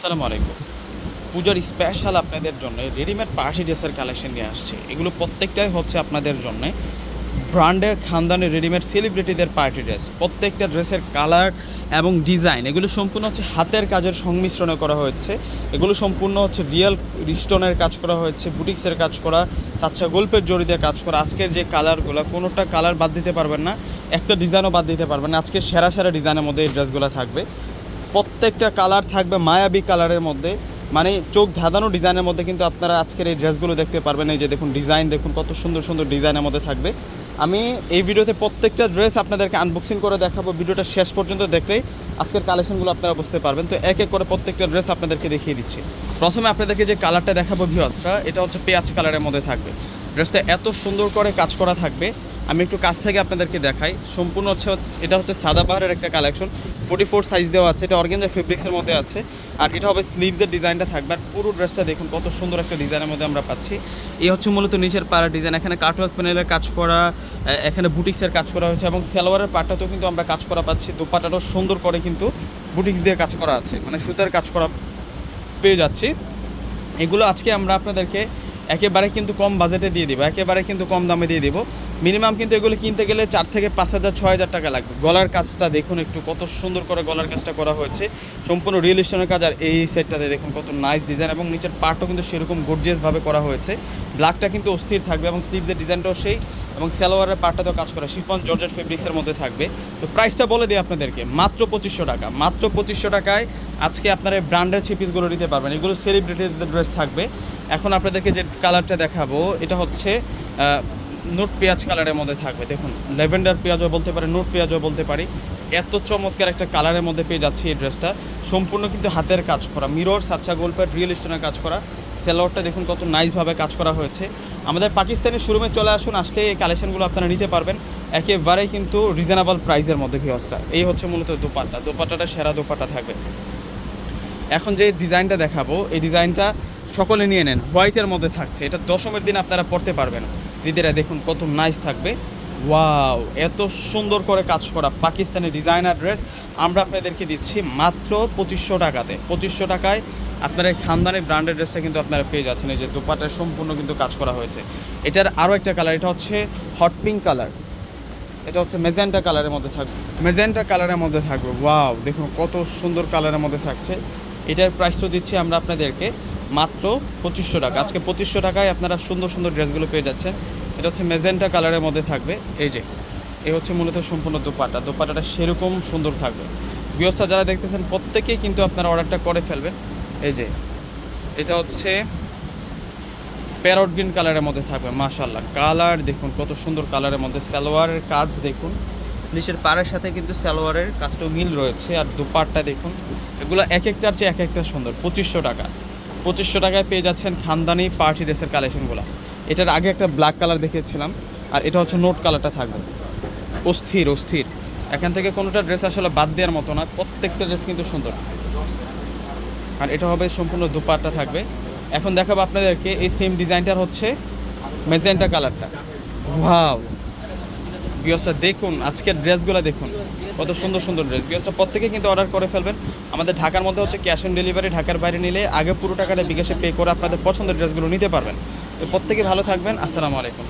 আসসালামু আলাইকুম। পূজার স্পেশাল আপনাদের জন্য রেডিমেড পার্টি ড্রেসের কালেকশন নিয়ে আসছে। এগুলো প্রত্যেকটাই হচ্ছে আপনাদের জন্য ব্র্যান্ডের খানদানের রেডিমেড সেলিব্রিটিদের পার্টি ড্রেস প্রত্যেকটা ড্রেসের কালার এবং ডিজাইন এগুলো সম্পূর্ণ হচ্ছে হাতের কাজের সংমিশ্রণে করা হয়েছে। এগুলো সম্পূর্ণ হচ্ছে রিয়েল রিস্টোনের কাজ করা হয়েছে বুটিক্সের কাজ করা সাচ্চা গল্পের জড়ি দিয়ে কাজ করা। আজকের যে কালারগুলো কোনোটা কালার বাদ দিতে পারবেন না, একটা ডিজাইনও বাদ দিতে পারবেন না। আজকে সেরা সেরা ডিজাইনের মধ্যে এই ড্রেসগুলো থাকবে। প্রত্যেকটা কালার থাকবে মায়াবী কালারের মধ্যে। মানে চোখ ধাঁধানো ডিজাইনের মধ্যে কিন্তু আপনারা আজকের এই ড্রেসগুলো দেখতে পারবেন। এই যে দেখুন ডিজাইন দেখুন কত সুন্দর সুন্দর ডিজাইনের মধ্যে থাকবে। আমি এই ভিডিওতে প্রত্যেকটা ড্রেস আপনাদেরকে আনবক্সিং করে দেখাবো। ভিডিওটা শেষ পর্যন্ত দেখলেই আজকের কালেকশনগুলো আপনারা বুঝতে পারবেন। তো এক এক করে প্রত্যেকটা ড্রেস আপনাদেরকে দেখিয়ে দিচ্ছি। প্রথমে আপনাদেরকে যে কালারটা দেখাবো ভিওসরা এটা হচ্ছে পেঁয়াজ কালারের মধ্যে থাকবে। ড্রেসটা এত সুন্দর করে কাজ করা থাকবে। আমি একটু কাছ থেকে আপনাদেরকে দেখাই। সম্পূর্ণ হচ্ছে এটা হচ্ছে সাদা পাহাড়ের একটা কালেকশন ফোর্টি ফোর সাইজ দেওয়া আছে, এটা অর্গেঞ্জা ফেব্রিক্সের মধ্যে আছে। আর এটা হবে স্লিভসের ডিজাইনটা থাকবে। আর পুরো ড্রেসটা দেখুন, কত সুন্দর একটা ডিজাইনের মধ্যে আমরা পাচ্ছি। এই হচ্ছে মূলত নিচের পাড়ার ডিজাইন এখানে কাটওয়ার্ক প্যানেলের কাজ করা এখানে বুটিক্সের কাজ করা হয়েছে এবং সালোয়ারের পাটটাতেও কিন্তু আমরা কাজ করা পাচ্ছি। দোপাটাটাও সুন্দর করে কিন্তু বুটিক্স দিয়ে কাজ করা আছে। মানে সুতার কাজ করা পেয়ে যাচ্ছি। এগুলো আজকে আমরা আপনাদেরকে একেবারে কিন্তু কম বাজেটে দিয়ে দিব, একেবারে কিন্তু কম দামে দিয়ে দিব। মিনিমাম কিন্তু এগুলো কিনতে গেলে চার থেকে পাঁচ হাজার, ছয় হাজার টাকা লাগবে। গলার কাজটা দেখুন একটু কত সুন্দর করে গলার কাজটা করা হয়েছে। সম্পূর্ণ রিয়েল স্টোনের কাজ আর এই সেটটাতে দেখুন কত নাইস ডিজাইন এবং নিচের পার্টও কিন্তু সেরকম গর্জিয়াসভাবে করা হয়েছে। ব্ল্যাকটা কিন্তু অস্থির থাকবে এবং স্লিভসের ডিজাইনটাও সেই এবং সালোয়ারের পার্টটাতেও কাজ করা, শিফন জর্জেট ফেব্রিক্সের মধ্যে থাকবে। তো প্রাইসটা বলে দিই আপনাদেরকে, মাত্র পঁচিশশো টাকা, মাত্র পঁচিশশো টাকায় আজকে আপনারা ব্র্যান্ডের থ্রি পিসগুলো নিতে পারবেন। এগুলো সেলিব্রিটিদের ড্রেস থাকবে। এখন আপনাদেরকে যে কালারটা দেখাবো, এটা হচ্ছে নোট পেঁয়াজ কালারের মধ্যে থাকবে। দেখুন, ল্যাভেন্ডার পেঁয়াজও বলতে পারি নোট পেঁয়াজও বলতে পারি। এত চমৎকার একটা কালারের মধ্যে পেয়ে যাচ্ছি এই ড্রেসটা। সম্পূর্ণ কিন্তু হাতের কাজ করা। মিরর, সাচ্চা গোল্পের রিয়েল স্টোনের কাজ করা। সেলোয়ারটা দেখুন কত নাইসভাবে কাজ করা হয়েছে। আমাদের পাকিস্তানি শোরুমে চলে আসুন, আসলে এই কালেকশনগুলো আপনারা নিতে পারবেন। একেবারেই কিন্তু রিজনেবল প্রাইসের মধ্যে ভিওসটা এই হচ্ছে মূলত দোপাট্টা। দোপাট্টাটা সেরা দোপাট্টা থাকবে। এখন যে ডিজাইনটা দেখাবো, এই ডিজাইনটা সকলে নিয়ে নেন। হোয়াইটের মধ্যে থাকছে। এটা দশমের দিন আপনারা পড়তে পারবেন। দিদিরা দেখুন কত নাইস থাকবে। ওয়াও এত সুন্দর করে কাজ করা পাকিস্তানি ডিজাইনার ড্রেস আমরা আপনাদেরকে দিচ্ছি মাত্র পঁচিশশো টাকাতে। পঁচিশশো টাকায় আপনারা খানদানি ব্র্যান্ডের ড্রেসটা কিন্তু আপনারা পেয়ে যাচ্ছেন। এই যে দোপাটার সম্পূর্ণ কিন্তু কাজ করা হয়েছে। এটার আরও একটা কালার এটা হচ্ছে হট পিঙ্ক কালার এটা হচ্ছে মেজেন্টা কালারের মধ্যে থাকবে। মেজেন্টা কালারের মধ্যে থাকবে। ওয়াও দেখুন কত সুন্দর কালারের মধ্যে থাকছে। এটার প্রাইস তো দিচ্ছি আমরা আপনাদেরকে মাত্র পঁচিশশো টাকা। আজকে পঁচিশশো টাকায় আপনারা সুন্দর সুন্দর ড্রেসগুলো পেয়ে যাচ্ছেন। এটা হচ্ছে মেজেন্টা কালারের মধ্যে থাকবে। এই যে, এই হচ্ছে মূলত সম্পূর্ণ দোপাটা দোপাটাটা সেরকম সুন্দর থাকবে। গৃহস্থ যারা দেখতেছেন, প্রত্যেকেই কিন্তু আপনারা অর্ডারটা করে ফেলবেন। এই যে, এটা হচ্ছে প্যারট গ্রিন কালারের মধ্যে থাকবে মাশাল্লাহ কালার দেখুন, কত সুন্দর কালারের মধ্যে। সালোয়ারের কাজ দেখুন। নিচের পাড়ের সাথে কিন্তু সালোয়ারের কাজটাও মিল রয়েছে। আর দুপাটটা দেখুন, এগুলো এক একটার চেয়ে এক একটা সুন্দর। পঁচিশশো টাকা। পঁচিশশো টাকায় পেয়ে যাচ্ছেন খানদানি পার্টি ড্রেসের কালেকশনগুলো। এটার আগে একটা ব্ল্যাক কালার দেখিয়েছিলাম, আর এটা হচ্ছে নোট কালারটা থাকবে। অস্থির অস্থির। এখান থেকে কোনোটা ড্রেস আসলে বাদ দেওয়ার মতো না, প্রত্যেকটা ড্রেস কিন্তু সুন্দর। আর এটা হবে সম্পূর্ণ দুপাট্টা থাকবে। এখন দেখাবো আপনাদেরকে, এই সেম ডিজাইনটার হচ্ছে মেজেন্টা কালারটা ওয়াও বিয়সা দেখুন, আজকের ড্রেসগুলো দেখুন। কত সুন্দর সুন্দর ড্রেস। বিয়সা প্রত্যেকে কিন্তু অর্ডার করে ফেলবেন। আমাদের ঢাকার মধ্যে হচ্ছে ক্যাশ অন ডেলিভারি ঢাকার বাইরে নিলে আগে পুরো টাকাটা বিকাশে পে করে আপনাদের পছন্দের ড্রেসগুলো নিতে পারবেন। প্রত্যেকে ভালো থাকবেন। আসসালামু আলাইকুম।